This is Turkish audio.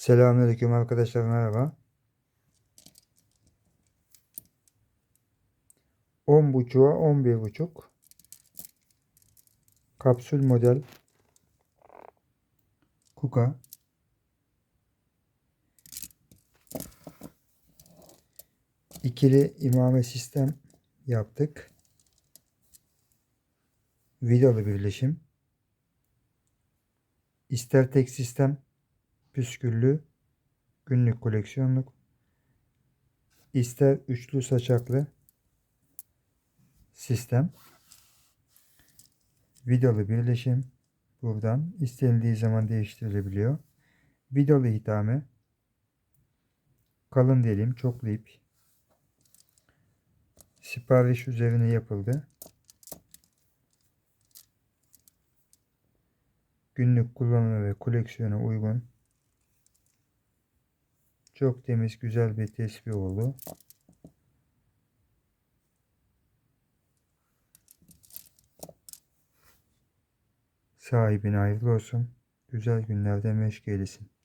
Selamünaleyküm arkadaşlar merhaba. 10 buçuğa 11 buçuk kapsül model Kuka ikili imame sistem yaptık. Vidalı birleşim. İster tek sistem püsküllü günlük koleksiyonluk ister üçlü saçaklı sistem vidalı birleşim buradan istenildiği zaman değiştirilebiliyor. Vidalı hitame kalın dilim çoklu ip sipariş üzerine yapıldı. Günlük kullanımı ve koleksiyona uygun çok temiz güzel bir tespih oldu. Sahibine hayırlı olsun. Güzel günlerde meşk eylesin.